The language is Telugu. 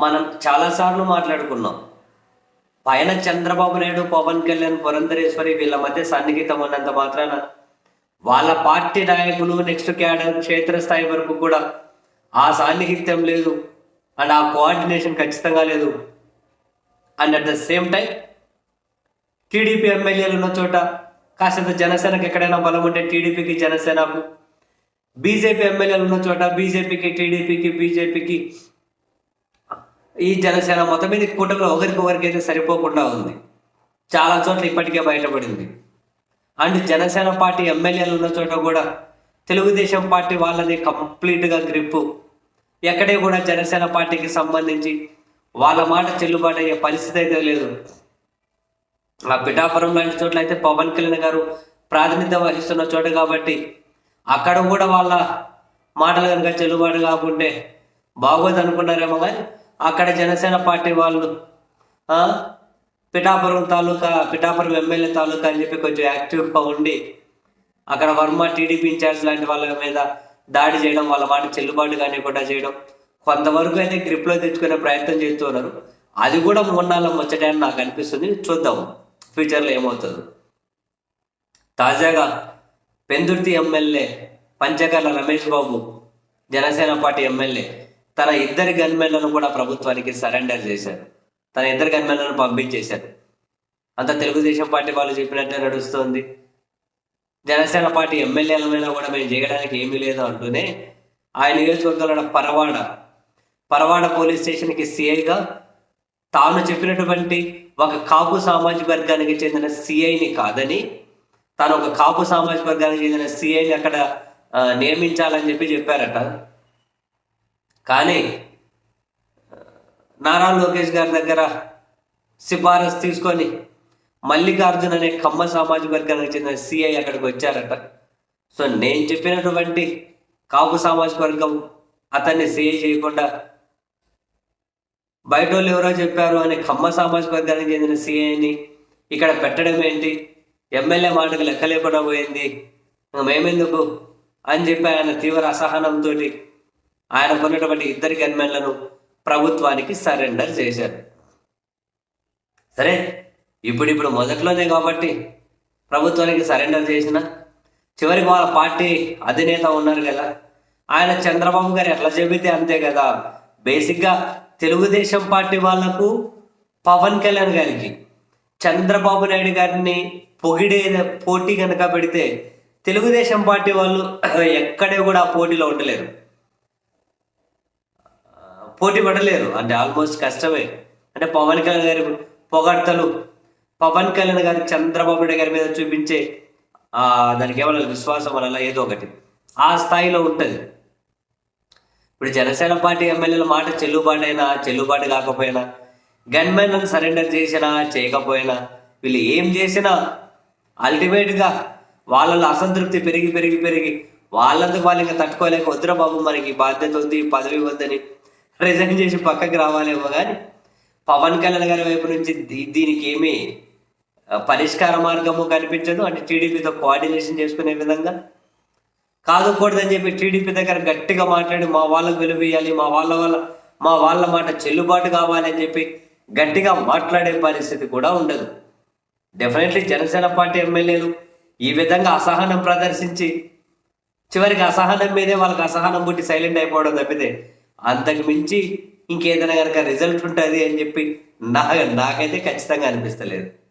మనం చాలాసార్లు మాట్లాడుకున్నాం. పైన చంద్రబాబు నాయుడు పవన్ కళ్యాణ్ పురంధరేశ్వరి వీళ్ళ మధ్య సన్నిహితం ఉన్నంత మాత్రాన వాళ్ళ పార్టీ నాయకులు నెక్స్ట్ క్యాడర్ క్షేత్రస్థాయి వరకు కూడా ఆ సాన్నిహిత్యం లేదు అండ్ ఆ కోఆర్డినేషన్ ఖచ్చితంగా లేదు. And at the same time TDP ఎమ్మెల్యేలు ఉన్న చోట కాసేంత జనసేనకి ఎక్కడైనా బలం ఉంటే టీడీపీకి జనసేనకు. బీజేపీ ఎమ్మెల్యేలు ఉన్న చోట బీజేపీకి టీడీపీకి బీజేపీకి ఈ జనసేన మొత్తం మీద ఈ కూటమిలో ఒకరికొకరికి అయితే సరిపోకుండా ఉంది. చాలా చోట్ల ఇప్పటికే బయటపడింది. అండ్ జనసేన పార్టీ ఎమ్మెల్యేలు ఉన్న చోట కూడా తెలుగుదేశం పార్టీ వాళ్ళది కంప్లీట్గా గ్రిప్పు. ఎక్కడే కూడా జనసేన పార్టీకి సంబంధించి వాళ్ళ మాట చెల్లుబాటు అయ్యే పరిస్థితి అయితే లేదు. ఆ పిఠాపురం లాంటి చోట్ల అయితే పవన్ కళ్యాణ్ గారు ప్రాతినిధ్యం వహిస్తున్న చోట కాబట్టి అక్కడ కూడా వాళ్ళ మాటలు కనుక చెల్లుబాటు కాకుంటే బాగోదు అనుకున్నారేమో కానీ అక్కడ జనసేన పార్టీ వాళ్ళు పిఠాపురం తాలూకా పిఠాపురం ఎమ్మెల్యే తాలూకా అని చెప్పి కొంచెం యాక్టివ్గా ఉండి అక్కడ వర్మ టీడీపీ ఇన్ఛార్జ్ లాంటి వాళ్ళ మీద దాడి చేయడం వాళ్ళ మాట చెల్లుబాటు కానివ్వకుండా చేయడం కొంతవరకు అయితే గ్రిప్లో తెచ్చుకునే ప్రయత్నం చేస్తున్నారు అది కూడా మొన్నాళ్ళ ముచ్చటే అని నాకు అనిపిస్తుంది. చూద్దాం ఫ్యూచర్లో ఏమవుతుంది. తాజాగా Pendurthi MLA Panchakarla Ramesh Babu Janasena party MLA. తన ఇద్దరి గన్మెన్లను కూడా ప్రభుత్వానికి సరెండర్ చేశారు. తన ఇద్దరు గన్మెన్లను పంపించేశారు. అంత తెలుగుదేశం పార్టీ వాళ్ళు చెప్పినట్టే నడుస్తుంది. జనసేన పార్టీ ఎమ్మెల్యేల మీద కూడా మేము చేయడానికి ఏమీ లేదు అంటూనే ఆయన నియోజకవర్గంలో పరవాడ పరవాడ పోలీస్ స్టేషన్కి సిఐగా తాను చెప్పినటువంటి ఒక కాపు సామాజిక వర్గానికి చెందిన సిఐని కాదని తాను ఒక కాపు సామాజిక వర్గానికి చెందిన సిఐని అక్కడ నియమించాలని చెప్పి చెప్పారట. కానీ నారా లోకేష్ గారి దగ్గర సిఫారసు తీసుకొని మల్లికార్జున్ అనే కమ్మ సామాజిక వర్గానికి చెందిన సిఐ అక్కడికి వచ్చారట. సో నేను చెప్పినటువంటి కాపు సామాజిక వర్గం అతన్ని సిఐ చేయకుండా బయట వాళ్ళు ఎవరో చెప్పారు అని ఖమ్మ సామాజిక వర్గానికి చెందిన సిఐని ఇక్కడ పెట్టడం ఏంటి? ఎమ్మెల్యే మాటకు లెక్క లేకుండా పోయింది. మేమెందుకు? అని చెప్పి ఆయన తీవ్ర అసహనంతో ఆయన కొన్నటువంటి ఇద్దరి గన్మెన్లను ప్రభుత్వానికి సరెండర్ చేశారు. సరే ఇప్పుడు ఇప్పుడు మొదట్లోనే కాబట్టి ప్రభుత్వానికి సరెండర్ చేసిన చివరికి వాళ్ళ పార్టీ అధినేత ఉన్నారు కదా ఆయన చంద్రబాబు గారు ఎట్లా చెబితే అంతే కదా. బేసిక్గా తెలుగుదేశం పార్టీ వాళ్ళకు పవన్ కళ్యాణ్ గారికి చంద్రబాబు నాయుడు గారిని పొగిడే పోటీ కనుక పెడితే తెలుగుదేశం పార్టీ వాళ్ళు ఎక్కడే కూడా ఆ పోటీలో ఉండలేరు. పోటీ పడలేరు. అంటే ఆల్మోస్ట్ కష్టమే. అంటే పవన్ కళ్యాణ్ గారి పొగడ్తలు. పవన్ కళ్యాణ్ గారి చంద్రబాబు నాయుడు గారి మీద చూపించే దానికి ఏమన్నా విశ్వాసం అలా ఏదో ఒకటి. ఆ స్థాయిలో ఉంటుంది. ఇప్పుడు జనసేన పార్టీ ఎమ్మెల్యేల మాట చెల్లుబాటు అయినా చెల్లుబాటు కాకపోయినా గన్మెన్ సరెండర్ చేసినా చేయకపోయినా వీళ్ళు ఏం చేసినా అల్టిమేట్గా వాళ్ళలో అసంతృప్తి పెరిగి పెరిగి పెరిగి వాళ్ళందుకు వాళ్ళు ఇంకా తట్టుకోలేక వద్దురా బాబు మనకి బాధ్యత ఉంది పదవి వద్దని ప్రజెంట్ చేసి పక్కకి రావాలేమో కానీ పవన్ కళ్యాణ్ గారి వైపు నుంచి దీనికి ఏమీ పరిష్కార మార్గము కనిపించదు. అంటే టీడీపీతో కోఆర్డినేషన్ చేసుకునే విధంగా కాదుకూడదని చెప్పి టీడీపీ దగ్గర గట్టిగా మాట్లాడి మా వాళ్ళకు విలువేయాలి మా వాళ్ళ వాళ్ళ మా వాళ్ళ మాట చెల్లుబాటు కావాలి అని చెప్పి గట్టిగా మాట్లాడే పరిస్థితి కూడా ఉండదు. డెఫినెట్లీ జనసేన పార్టీ ఎమ్మెల్యేలు ఈ విధంగా అసహనం ప్రదర్శించి చివరికి అసహనం మీదే వాళ్ళకి అసహనం పుట్టి సైలెంట్ అయిపోవడం తప్పితే అంతకు మించి ఇంకేదైనా కనుక రిజల్ట్ ఉంటుంది అని చెప్పి నా నాకైతే ఖచ్చితంగా అనిపిస్తలేదు.